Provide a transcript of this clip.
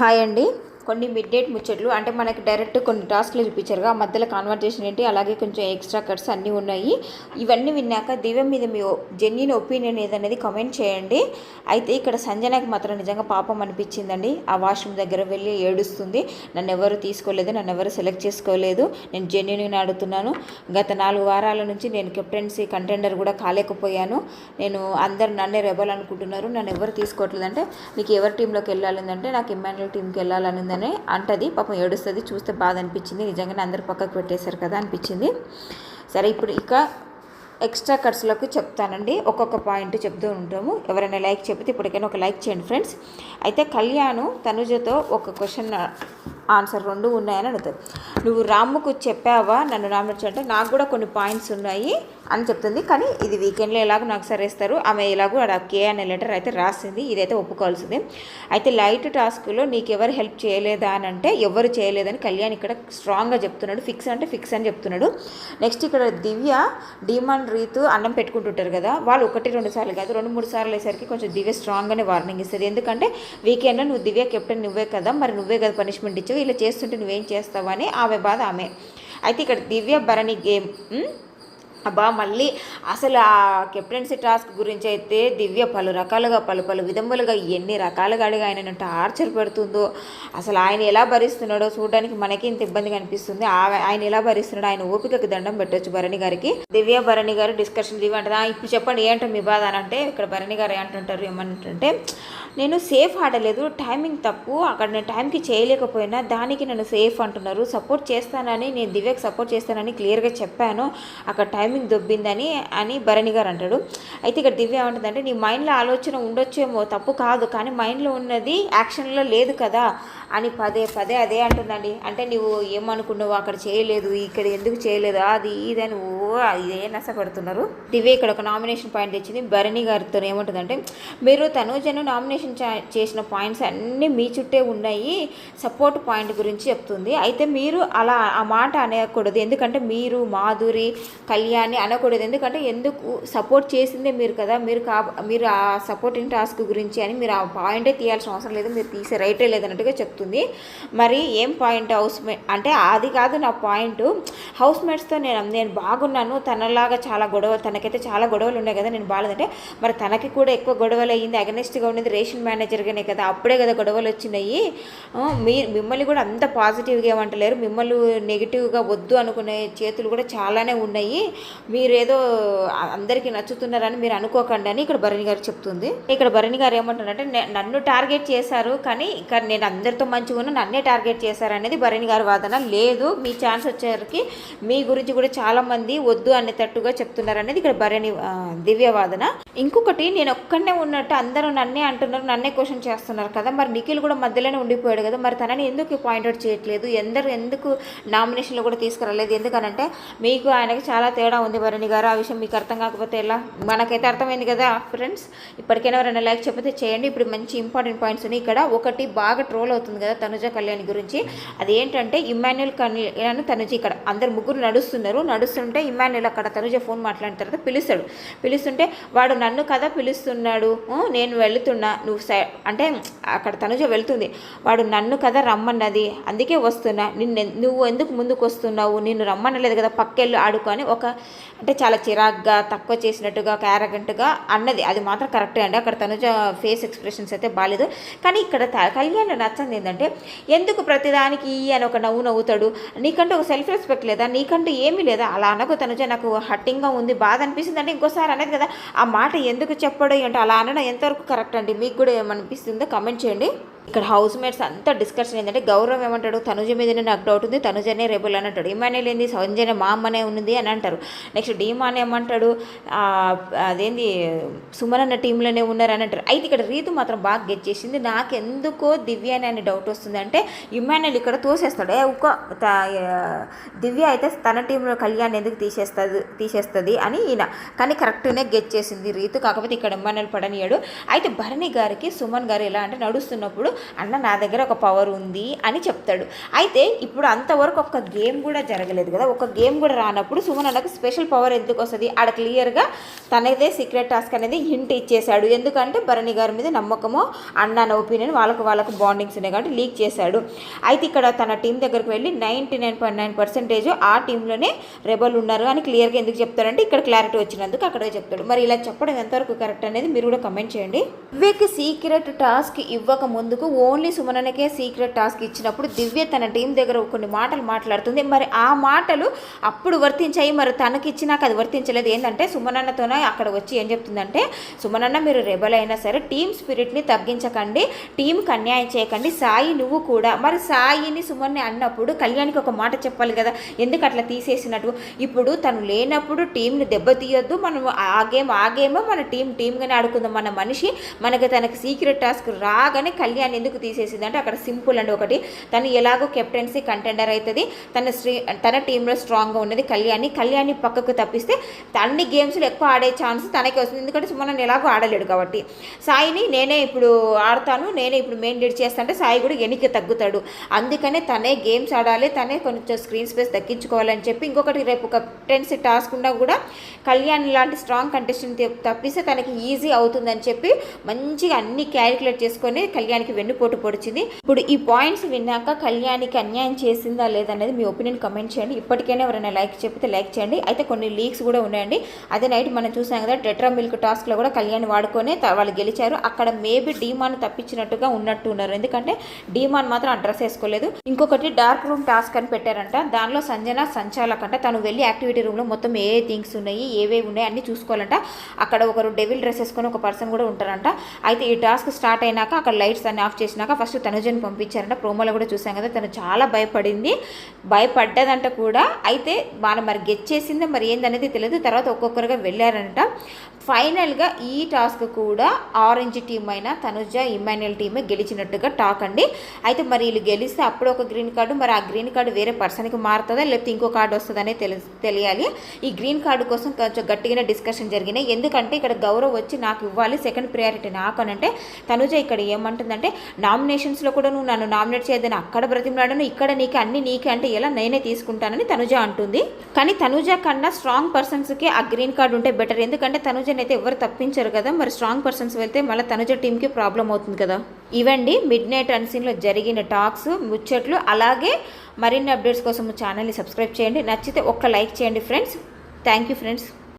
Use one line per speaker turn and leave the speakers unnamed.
Hi అండి. కొన్ని mid date ముచ్చట్లు అంటే మనకి డైరెక్ట్ కొన్ని టాస్క్లు చూపించారుగా ఆ మధ్యలో కాన్వర్జేషన్ ఏంటి అలాగే కొంచెం ఎక్స్ట్రా కట్స్ అన్నీ ఉన్నాయి. ఇవన్నీ విన్నాక దివ్య మీద మీ జెన్యున్ ఒపీనియన్ ఏదనేది కామెంట్ చేయండి. అయితే ఇక్కడ సంజనకి మాత్రం నిజంగా పాపం అనిపించిందండి. ఆ వాష్రూమ్ దగ్గర వెళ్ళి ఏడుస్తుంది. నన్ను ఎవరు తీసుకోలేదు నన్ను ఎవరు సెలెక్ట్ చేసుకోలేదు. నేను జెన్యున్గా అడుగుతున్నాను. గత నాలుగు వారాల నుంచి నేను కెప్టెన్సీ కంటెండర్ కూడా కాలేకపోయాను. నేను అందరు నన్నే రెబల్ అనుకుంటున్నారు. నన్ను ఎవరు తీసుకోవట్లేదు అంటే నీకు ఎవరి టీంలోకి వెళ్ళాలంటే నాకు ఇమ్మాన్యుల్ టీంకి వెళ్ళాలనిందని అంటది పాపం ఏడుస్తుంది చూస్తే బాధ అనిపించింది నిజంగానే అందరు పక్కకు పెట్టేశారు కదా అనిపించింది. సరే ఇప్పుడు ఇక ఎక్స్ట్రా కట్స్లోకి చెప్తానండి. ఒక్కొక్క పాయింట్ చెప్తూ ఉంటాము. ఎవరైనా లైక్ చెప్తే ఇప్పటికైనా ఒక లైక్ చేయండి ఫ్రెండ్స్ అయితే కళ్యాణ్ తనుజతో ఒక క్వశ్చన్ ఆన్సర్ రెండు ఉన్నాయని అడుగుతుంది నువ్వు రాముకు చెప్పావా? నన్ను నామినేట్ అంటే నాకు కూడా కొన్ని పాయింట్స్ ఉన్నాయి అని చెప్తుంది. కానీ ఇది వీకెండ్లో ఎలాగో నాకు సరేస్తారు. ఆమె ఎలాగో ఆడ కే అనే లెటర్ అయితే రాసింది. ఇదైతే ఒప్పుకోవాల్సింది. అయితే లైట్ టాస్క్లో నీకు ఎవరు హెల్ప్ చేయలేదా అని అంటే ఎవరు చేయలేదని కళ్యాణ్ ఇక్కడ స్ట్రాంగ్గా చెప్తున్నాడు. ఫిక్స్ అంటే ఫిక్స్ అని చెప్తున్నాడు. నెక్స్ట్ ఇక్కడ దివ్య డిమాండ్ రీతు అన్నం పెట్టుకుంటుంటారు కదా. వాళ్ళు ఒకటి రెండు సార్లు కాదు రెండు మూడు సార్లు వేసరికి కొంచెం దివ్య స్ట్రాంగ్గానే వార్నింగ్ ఇస్తుంది. ఎందుకంటే వీకెండ్లో నువ్వు దివ్య కెప్టెన్ నువ్వే కదా. మరి నువ్వే కదా పనిష్మెంట్ ఇచ్చావు ఇలా చేస్తుంటే నువ్వేం అని ఆమె బాధ ఆమె. అయితే ఇక్కడ దివ్య భరణి గేమ్ అబ్బా మళ్ళీ అసలు ఆ కెప్టెన్సీ టాస్క్ గురించి అయితే దివ్య పలు రకాలుగా పలు పలు విధములుగా ఎన్ని రకాలుగా అడిగి ఆయన టార్చర్ పెడుతుందో. అసలు ఆయన ఎలా భరిస్తున్నాడో చూడడానికి మనకి ఇంత ఇబ్బందిగా అనిపిస్తుంది. ఆ- ఆయన ఎలా భరిస్తున్నాడో ఆయన ఓపికకి దండం పెట్టొచ్చు భరణి గారికి. దివ్య భరణి గారు డిస్కషన్ దివ్య ఇప్పుడు చెప్పండి ఏంటో మీ బాధ అని అంటే ఇక్కడ భరణి గారు ఏమంటుంటారు ఏమంటుంటే నేను సేఫ్ ఆడలేదు టైమింగ్ తప్పు అక్కడ నేను టైంకి చేయలేకపోయినా దానికి నన్ను సేఫ్ అంటున్నారు సపోర్ట్ చేస్తానని నేను దివ్యకి సపోర్ట్ చేస్తానని క్లియర్గా చెప్పాను. అక్కడ టైం టైమింగ్ దొబ్బిందని అని భరణి గారు అంటాడు. అయితే ఇక్కడ దివ్య ఏమంటుందంటే నీ మైండ్లో ఆలోచన ఉండొచ్చేమో తప్పు కాదు కానీ మైండ్లో ఉన్నది యాక్షన్లో లేదు కదా అని పదే పదే అదే అంటుందండి. అంటే నువ్వు ఏమనుకున్నావు అక్కడ చేయలేదు ఇక్కడ ఎందుకు చేయలేదు అది ఇది అని ఓ ఇదే నష్టపడుతున్నారు దివ్య ఇక్కడ ఒక నామినేషన్ పాయింట్ తెచ్చింది. భరణి గారితో ఏమంటుందంటే మీరు తనుజను నామినేషన్ చేసిన పాయింట్స్ అన్నీ మీ చుట్టే ఉన్నాయి సపోర్ట్ పాయింట్ గురించి చెప్తుంది. అయితే మీరు అలా ఆ మాట అనకూడదు ఎందుకంటే మీరు మాధురి కళ్యాణ్ అనకూడదు. ఎందుకంటే ఎందుకు సపోర్ట్ చేసిందే మీరు కదా. మీరు కా మీరు ఆ సపోర్టింగ్ టాస్క్ గురించి అని మీరు ఆ పాయింటే తీయాల్సిన అవసరం లేదు. మీరు తీసే రైటే లేదన్నట్టుగా చెప్తుంది. మరి ఏం పాయింట్ హౌస్ మేట్ అంటే అది కాదు నా పాయింట్ హౌస్ మేట్స్తో నేను నేను బాగున్నాను. తనలాగా చాలా గొడవ తనకైతే చాలా గొడవలు ఉన్నాయి కదా నేను బాగాలేదంటే మరి తనకి కూడా ఎక్కువ గొడవలు అయ్యింది అగనెస్ట్గా ఉండేది రేషన్ మేనేజర్గానే కదా. అప్పుడే కదా గొడవలు వచ్చినాయి. మీరు మీ మిమ్మల్ని కూడా అంత పాజిటివ్గా ఏమంటలేరు. మిమ్మల్ని నెగిటివ్గా వద్దు అనుకునే చేతులు కూడా చాలానే ఉన్నాయి. మీరేదో అందరికీ నచ్చుతున్నారని మీరు అనుకోకండి అని ఇక్కడ భరణి గారు చెప్తుంది. ఇక్కడ భరణి గారు ఏమంటున్నారంటే నన్ను టార్గెట్ చేశారు కానీ ఇక్కడ నేను అందరితో మంచిగా ఉన్నా నన్నే టార్గెట్ చేశారు అనేది భరణి గారి వాదన. లేదు మీ ఛాన్స్ వచ్చేసరికి మీ గురించి కూడా చాలామంది వద్దు అనేటట్టుగా చెప్తున్నారు అనేది ఇక్కడ భరణి దివ్య వాదన. ఇంకొకటి నేను ఒక్కనే ఉన్నట్టు అందరూ నన్నే అంటున్నారు నన్నే క్వశ్చన్ చేస్తున్నారు కదా మరి నిఖిల్ కూడా మధ్యలోనే ఉండిపోయాడు కదా మరి తనని ఎందుకు పాయింట్అవుట్ చేయట్లేదు? ఎందరు ఎందుకు నామినేషన్లో కూడా తీసుకురాలేదు? ఎందుకనంటే మీకు ఆయనకి చాలా తేడా ఉంది భరణి గారు. ఆ విషయం మీకు అర్థం కాకపోతే ఎలా? మనకైతే అర్థమైంది కదా ఫ్రెండ్స్. ఇప్పటికైనా ఎవరైనా లైక్ చెప్పితే చేయండి. ఇప్పుడు మంచి ఇంపార్టెంట్ పాయింట్స్ ఉన్నాయి. ఇక్కడ ఒకటి బాగా ట్రోల్ అవుతుంది కదా తనుజ కళ్యాణ్ గురించి. అదేంటంటే ఇమాన్యుల్ కళ్యాణ్ తనుజ ఇక్కడ అందరు ముగ్గురు నడుస్తున్నారు. నడుస్తుంటే ఇమాన్యుల్ అక్కడ తనుజ ఫోన్ మాట్లాడిన తర్వాత పిలుస్తాడు. పిలుస్తుంటే వాడు నన్ను కదా పిలుస్తున్నాడు? నేను వెళుతున్నా. నువ్వు సై అంటే అక్కడ తనుజ వెళ్తుంది. వాడు నన్ను కదా రమ్మన్నది. అందుకే వస్తున్నా. నిన్ను నువ్వు ఎందుకు ముందుకు వస్తున్నావు నిన్ను రమ్మనలేదు కదా పక్కెళ్ళు ఆడుకొని ఒక అంటే చాలా చిరాగ్గా తక్కువ చేసినట్టుగా ఒక అన్నది. అది మాత్రం కరెక్టే అండి. అక్కడ తనుజ ఫేస్ ఎక్స్ప్రెషన్స్ అయితే బాగాలేదు కానీ ఇక్కడ కళ్యాణ్ నచ్చంది ఏంటంటే ఎందుకు ప్రతిదానికి ఈ అని ఒక నవ్వు నవ్వుతాడు. నీకంటే ఒక సెల్ఫ్ రెస్పెక్ట్ లేదా? నీకంటూ ఏమీ లేదా? అలా అనకు తనుజ. నాకు హట్టింగ్గా ఉంది బాధ అనిపిస్తుంది అంటే ఇంకోసారి అనేది కదా ఆ మాట ఎందుకు చెప్పడం? అంటే అలా అనడం ఎంతవరకు కరెక్ట్ అండి? మీకు కూడా ఏమనిపిస్తుందో కమెంట్ చేయండి. ఇక్కడ హౌస్ మేట్స్ అంతా డిస్కషన్ ఏంటంటే గౌరవం ఏమంటాడు? తనుజ మీదనే నాకు డౌట్ ఉంది తనుజనే రేబుల్ అని అంటాడు. ఇమానేల్ ఏంది? సంజనే మా అమ్మనే ఉన్నది అని అంటారు. నెక్స్ట్ డీమాన్ ఏమంటాడు? అదేంది? సుమన్ అన్న టీంలోనే ఉన్నారు అని అంటారు. అయితే ఇక్కడ రీతు మాత్రం బాగా గెట్ చేసింది. నాకు ఎందుకో దివ్య అని డౌట్ వస్తుంది అంటే ఇమానుయల్ ఇక్కడ తోసేస్తాడు. ఏ ఒక్క త- దివ్య అయితే తన టీంలో కళ్యాణ్ ఎందుకు తీసేస్తుంది తీసేస్తుంది అని ఈయన. కానీ కరెక్ట్గానే గెట్ చేసింది రీతు. కాకపోతే ఇక్కడ ఇమానుయల్ పడనియాడు. అయితే భరణి గారికి సుమన్ గారు ఎలా అంటే నడుస్తున్నప్పుడు అన్న నా దగ్గర ఒక పవర్ ఉంది అని చెప్తాడు. అయితే ఇప్పుడు అంతవరకు ఒక గేమ్ కూడా జరగలేదు కదా. ఒక గేమ్ కూడా రానప్పుడు సుమన్ అన్నకు స్పెషల్ పవర్ ఎందుకు వస్తుంది? ఆడ క్లియర్గా తనదే సీక్రెట్ టాస్క్ అనేది హింట్ ఇచ్చేశాడు. ఎందుకంటే భరణి గారి మీద నమ్మకమో అన్న అన్న ఒపీనియన్ వాళ్ళకు వాళ్ళకు బాండింగ్స్ ఉన్నాయి కాబట్టి లీక్ చేశాడు. అయితే ఇక్కడ తన టీం దగ్గరికి వెళ్ళి ninety nine point nine percentage ఆ టీంలోనే రెబల్ ఉన్నారు అని క్లియర్గా ఎందుకు చెప్తారంటే ఇక్కడ క్లారిటీ వచ్చినందుకు అక్కడే చెప్తాడు. మరి ఇలా చెప్పడం ఎంతవరకు కరెక్ట్ అనేది మీరు కూడా కమెంట్ చేయండి. వివేక్ సీక్రెట్ టాస్క్ ఇవ్వక ముందు ముందుకు ఓన్లీ సుమనకే సీక్రెట్ టాస్క్ ఇచ్చినప్పుడు దివ్య తన టీం దగ్గర కొన్ని మాటలు మాట్లాడుతుంది. మరి ఆ మాటలు అప్పుడు వర్తించాయి మరి తనకి ఇచ్చినాక అది వర్తించలేదు. ఏంటంటే సుమనన్నతోనే అక్కడ వచ్చి ఏం చెప్తుందంటే సుమనన్న మీరు రెబల్ అయినా సరే టీమ్ స్పిరిట్ని తగ్గించకండి టీంకి అన్యాయం చేయకండి సాయి నువ్వు కూడా. మరి సాయిని సుమన్ని అన్నప్పుడు కళ్యాణికి ఒక మాట చెప్పాలి కదా ఎందుకు అట్లా తీసేసినట్టు? ఇప్పుడు తను లేనప్పుడు టీంని దెబ్బతీయొద్దు మనం ఆ గేమ్ ఆ గేమ్ మన టీం టీమ్గానే ఆడుకుందాం మన మనిషి మనకి తనకి సీక్రెట్ టాస్క్ రాగానే కళ్యాణ్ ఎందుకు తీసేసింది అంటే అక్కడ సింపుల్ అండి ఒకటి. తను ఎలాగో కెప్టెన్సీ కంటెండర్ అవుతుంది తన శ్రీ తన టీంలో స్ట్రాంగ్గా ఉన్నది కళ్యాణి. కళ్యాణి పక్కకు తప్పిస్తే అన్ని గేమ్స్లో ఎక్కువ ఆడే ఛాన్స్ తనకే వస్తుంది. ఎందుకంటే సుమన్ ఎలాగో ఆడలేడు కాబట్టి. సాయిని నేనే ఇప్పుడు ఆడతాను. నేనే ఇప్పుడు మెయిన్ లీడ్ చేస్తాంటే సాయి కూడా వెనక్కి తగ్గుతాడు. అందుకనే తనే గేమ్స్ ఆడాలి. తనే కొంచెం స్క్రీన్ స్పేస్ తగ్గించుకోవాలని చెప్పి ఇంకొకటి రేపు కెప్టెన్సీ టాస్క్ ఉన్నా కూడా కళ్యాణ్ లాంటి స్ట్రాంగ్ కంటెస్టెంట్ తప్పిస్తే తనకి ఈజీ అవుతుందని చెప్పి మంచిగా అన్ని క్యాలిక్యులేట్ చేసుకొని కళ్యాణ్కి వెన్నుపోటు పొడిచింది. ఇప్పుడు ఈ పాయింట్స్ విన్నాక కళ్యాణికి అన్యాయం చేసిందా లేదనేది మీ ఒపీనియన్ కమెంట్ చేయండి. ఇప్పటికైనా ఎవరైనా లైక్ చెప్తే లైక్ చేయండి. అయితే కొన్ని లీక్స్ కూడా ఉన్నాయండి. అదే నైట్ మనం చూసాం కదా టెట్రా మిల్క్ టాస్క్లో కూడా కళ్యాణ్ వాడుకొని వాళ్ళు గెలిచారు. అక్కడ మేబీ డీమాన్ తప్పించినట్టుగా ఉన్నట్టు ఉన్నారు ఎందుకంటే డీమాన్ మాత్రం అడ్రస్ వేసుకోలేదు. ఇంకొకటి డార్క్ రూమ్ టాస్క్ అని పెట్టారంట. దానిలో సంజన సంచాలక్ అంట తను వెళ్ళి యాక్టివిటీ రూమ్లో మొత్తం ఏ థింగ్స్ ఉన్నాయి ఏవేవి ఉన్నాయి అన్ని చూసుకోవాలంట. అక్కడ ఒకరు డెవిల్ డ్రెస్ వేసుకొని ఒక పర్సన్ కూడా ఉంటారంట. అయితే ఈ టాస్క్ స్టార్ట్ అయినాక అక్కడ లైట్స్ అన్ని ఆఫ్ చేసినాక ఫస్ట్ తనుజను పంపించారంట. ప్రోమోలో కూడా చూసాం కదా తను చాలా భయపడింది. భయపడ్డదంట కూడా. అయితే వాళ్ళు మరి గెచ్చేసిందో మరి ఏందనేది తెలియదు తర్వాత ఒక్కొక్కరుగా వెళ్ళారంట. ఫైనల్గా ఈ టాస్క్ కూడా ఆరెంజ్ టీం అయిన తనుజ ఇమాన్యుల్ టీమే గెలిచినట్టుగా టాక్ అండి. అయితే మరి వీళ్ళు గెలిస్తే అప్పుడు ఒక గ్రీన్ కార్డు మరి ఆ గ్రీన్ కార్డు వేరే పర్సన్కి మారుతుందా లేకపోతే ఇంకో కార్డు వస్తుందనే తెలియాలి. ఈ గ్రీన్ కార్డు కోసం కొంచెం గట్టిగానే డిస్కషన్ జరిగినాయి. ఎందుకంటే ఇక్కడ గౌరవ్ వచ్చి నాకు ఇవ్వాలి సెకండ్ ప్రియారిటీ నాకు అని అంటే తనుజ ఇక్కడ ఏమంటుందంటే నామినేషన్స్లో కూడా నువ్వు నన్ను నామినేట్ చేయదని అక్కడ బ్రతిమలాడను ఇక్కడ నీకు అన్ని నీకే అంటే ఎలా నేనే తీసుకుంటానని తనుజ అంటుంది. కానీ తనుజ కన్నా స్ట్రాంగ్ పర్సన్స్కి ఆ గ్రీన్ కార్డు ఉంటే బెటర్. ఎందుకంటే తనుజని అయితే ఎవరు తప్పించరు కదా మరి స్ట్రాంగ్ పర్సన్స్ వెళ్తే మళ్ళీ తనుజ టీంకి ప్రాబ్లం అవుతుంది కదా. ఇవండి మిడ్ నైట్ అన్సీన్లో జరిగిన టాక్స్ ముచ్చట్లు అలాగే మరిన్ని అప్డేట్స్ కోసం ఛానల్ని సబ్స్క్రైబ్ చేయండి. నచ్చితే ఒక్క లైక్ చేయండి ఫ్రెండ్స్ థ్యాంక్ యూ ఫ్రెండ్స్